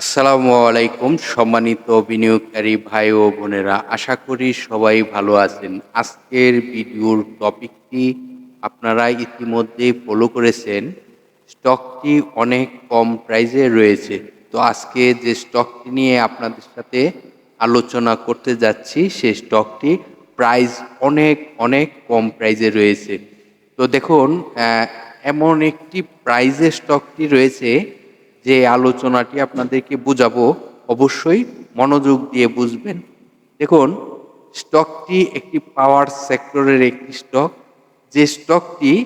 আসসালামু আলাইকুম, সম্মানিত বিনিয়োগকারী ভাই ও বোনেরা। আশা করি সবাই ভালো আছেন। আজকের ভিডিওর টপিকটি আপনারা ইতিমধ্যে ফলো করেছেন। স্টকটি অনেক কম প্রাইজে রয়েছে। তো আজকে যে স্টকটি নিয়ে আপনাদের সাথে আলোচনা করতে যাচ্ছি সেই স্টকটি প্রাইস অনেক অনেক কম প্রাইজে রয়েছে। তো দেখুন এমন একটি প্রাইজে স্টকটি রয়েছে যে আলোচনাটি আপনাদেরকে বুঝাবো, অবশ্যই মনোযোগ দিয়ে বুঝবেন। দেখুন, স্টকটি একটি পাওয়ার সেক্টরের একটি স্টক। যে স্টকটি,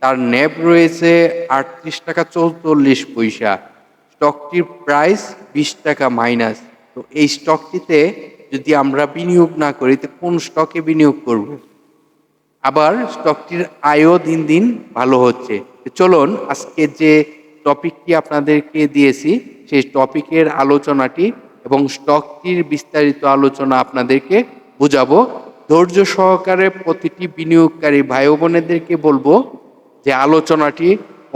তার ন্যাব রয়েছে আটত্রিশ টাকা চৌচল্লিশ পয়সা। স্টকটির প্রাইস বিশ টাকা মাইনাস। তো এই স্টকটিতে যদি আমরা বিনিয়োগ না করি, তো কোন স্টকে বিনিয়োগ করব? আবার স্টকটির আয়ও দিন দিন ভালো হচ্ছে। চলুন, আজকে যে টপিকটি আপনাদেরকে দিয়েছি, সেই টপিকের আলোচনাটি এবং স্টকটির বিস্তারিত আলোচনা আপনাদেরকে বুঝাবো। ধৈর্য সহকারে প্রতিটি বিনিয়োগকারী ভাই বোনেদেরকে বলব যে আলোচনাটি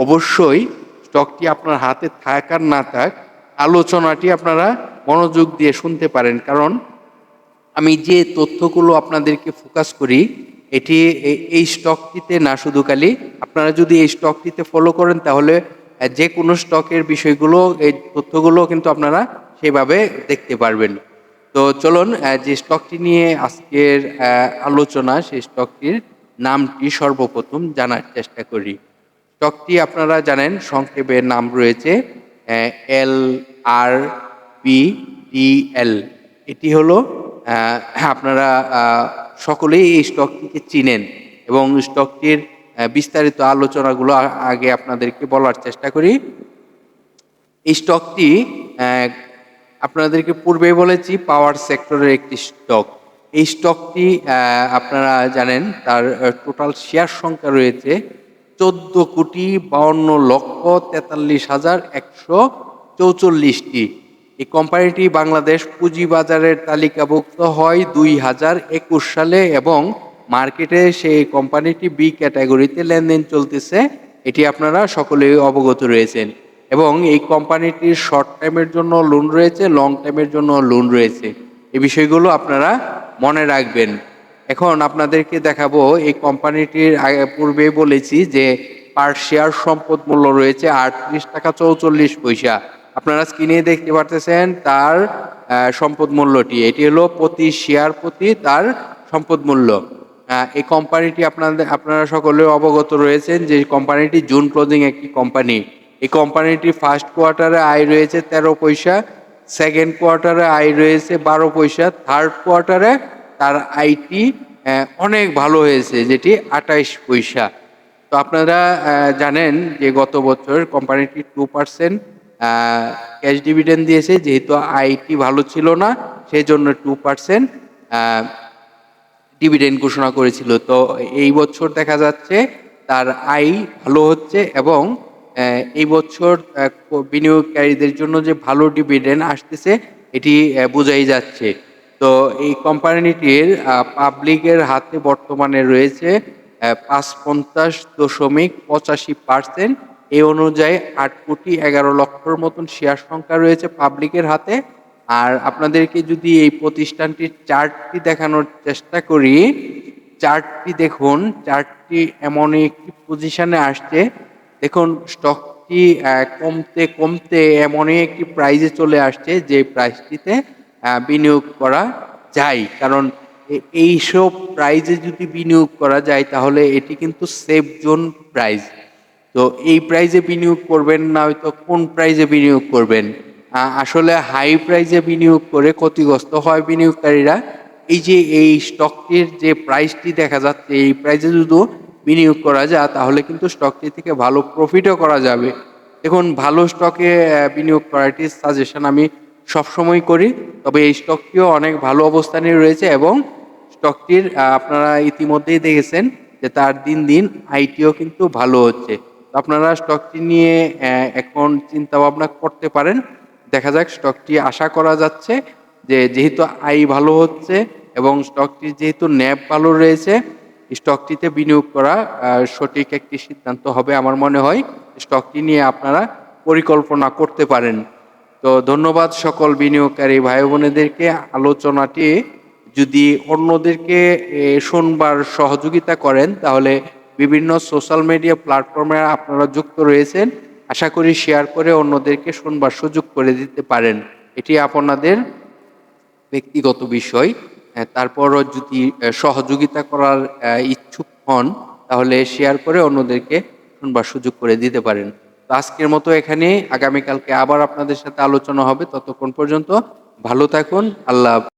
অবশ্যই স্টকটি আপনার হাতে থাক আর না থাক, আলোচনাটি আপনারা মনোযোগ দিয়ে শুনতে পারেন। কারণ আমি যে তথ্যগুলো আপনাদেরকে ফোকাস করি, এটি এই স্টকটিতে না শুধু খালি আপনারা যদি এই স্টকটিতে ফলো করেন তাহলে যে কোনো স্টকের বিষয়গুলো, এই তথ্যগুলো কিন্তু আপনারা সেভাবে দেখতে পারবেন। তো চলুন যে স্টকটি নিয়ে আজকের আলোচনা, সেই স্টকটির নামটি সর্বপ্রথম জানার চেষ্টা করি। স্টকটি আপনারা জানেন, সংক্ষেপে নাম রয়েছে এল আর পি ডি এল। এটি হলো আপনারা সকলেই এই স্টকটিকে চিনেন এবং স্টকটির বিস্তারিত আলোচনাগুলো আগে আপনাদেরকে বলার চেষ্টা করি। এই স্টকটি আপনাদেরকে পূর্বেই বলেছি পাওয়ার সেক্টরের একটি স্টক এই স্টকটি আপনারা জানেন, তার টোটাল শেয়ার সংখ্যা রয়েছে চোদ্দ কোটি বাউন্ন লক্ষ তেতাল্লিশ হাজার একশো চৌচল্লিশটি। এই কোম্পানিটি বাংলাদেশ পুঁজিবাজারের তালিকাভুক্ত হয় দুই হাজার একুশ সালে এবং মার্কেটে সেই কোম্পানিটি বি ক্যাটাগরিতে লেনদেন চলতেছে, এটি আপনারা সকলেই অবগত রয়েছেন। এবং এই কোম্পানিটির শর্ট টাইমের জন্য লোন রয়েছে লং টাইমের জন্য লোন রয়েছে। এই বিষয়গুলো আপনারা মনে রাখবেন। এখন আপনাদেরকে দেখাবো এই কোম্পানিটির আগে পূর্বেই বলেছি যে পার শেয়ার সম্পদ মূল্য রয়েছে আটত্রিশ টাকা চৌচল্লিশ পয়সা। আপনারা স্ক্রিনে দেখতে পারতেছেন তার সম্পদ মূল্যটি। এটি হলো প্রতি শেয়ার প্রতি তার সম্পদ মূল্য। এই কোম্পানিটি আপনাদের, আপনারা সকলে অবগত রয়েছেন যে কোম্পানিটি জুন ক্লোজিং একটি কোম্পানি এই কোম্পানিটি ফার্স্ট কোয়ার্টারে আয় রয়েছে তেরো পয়সা সেকেন্ড কোয়ার্টারে আয় রয়েছে বারো পয়সা থার্ড কোয়ার্টারে তার আইটি অনেক ভালো হয়েছে, যেটি আঠাইশ পয়সা। তো আপনারা জানেন যে গত বছর কোম্পানিটি টু পার্সেন্ট ক্যাশ ডিভিডেন্ড দিয়েছে, যেহেতু আইটি ভালো ছিল না সেই জন্য টু পার্সেন্ট ডিভিডেন্ড ঘোষণা করেছিল। তো এই বছর দেখা যাচ্ছে তার আয় ভালো হচ্ছে এবং এই বছর বিনিয়োগকারীদের জন্য যে ভালো ডিভিডেন্ড আসতেছে, এটি বোঝাই যাচ্ছে। তো এই কোম্পানিটির পাবলিকের হাতে বর্তমানে রয়েছে পাঁচ পঞ্চাশ দশমিক পঁচাশি পার্সেন্ট। এই অনুযায়ী আট কোটি এগারো লক্ষর মতন শেয়ার সংখ্যা রয়েছে পাবলিকের হাতে। আর আপনাদেরকে যদি এই প্রতিষ্ঠানটির চার্টটি দেখানোর চেষ্টা করি, চার্টটি দেখুন, চার্টটি এমন একটি পজিশনে আসছে। দেখুন স্টকটি কমতে কমতে এমনই একটি প্রাইজে চলে আসছে, যে প্রাইসটিতে বিনিয়োগ করা যায়। কারণ এইসব প্রাইজে যদি বিনিয়োগ করা যায়, তাহলে এটি কিন্তু সেফ জোন প্রাইজ তো এই প্রাইজে বিনিয়োগ করবেন না, হয়তো কোন প্রাইজে বিনিয়োগ করবেন? আসলে হাই প্রাইজে বিনিয়োগ করে ক্ষতিগ্রস্ত হয় বিনিয়োগকারীরা। এই যে, এই স্টকটির যে প্রাইসটি দেখা যাচ্ছে, এই প্রাইজে যদি বিনিয়োগ করা যায়, তাহলে কিন্তু স্টকটি থেকে ভালো প্রফিটও করা যাবে। দেখুন, ভালো স্টকে বিনিয়োগ করাটি সাজেশন আমি সবসময় করি। তবে এই স্টকটিও অনেক ভালো অবস্থানে রয়েছে এবং স্টকটির আপনারা ইতিমধ্যেই দেখেছেন যে তার দিন দিন আইটিও কিন্তু ভালো হচ্ছে। আপনারা স্টকটি নিয়ে এখন চিন্তা ভাবনা করতে পারেন। দেখা যাক স্টকটি আশা করা যাচ্ছে যে যেহেতু আই ভালো হচ্ছে এবং স্টকটি যেহেতু ন্যাপ ভালো রয়েছে স্টকটিতে বিনিয়োগ করা সঠিক একটি সিদ্ধান্ত হবে আমার মনে হয়। স্টকটি নিয়ে আপনারা পরিকল্পনা করতে পারেন। তো ধন্যবাদ সকল বিনিয়োগকারী ভাই বোনেদেরকে আলোচনাটি যদি অন্যদেরকে শোনবার সহযোগিতা করেন, তাহলে বিভিন্ন সোশ্যাল মিডিয়া প্ল্যাটফর্মে আপনারা যুক্ত রয়েছেন। আশা করি শেয়ার করে অন্যদেরকে শুনবার সুযোগ করে দিতে পারেন। এটি আপনাদের ব্যক্তিগত বিষয়। তারপরও যদি সহযোগিতা করার ইচ্ছুক হন, তাহলে শেয়ার করে অন্যদেরকে শুনবার সুযোগ করে দিতে পারেন। তো আজকের মতো এখানে, আগামীকালকে আবার আপনাদের সাথে আলোচনা হবে। ততক্ষণ পর্যন্ত ভালো থাকুন। আল্লাহ।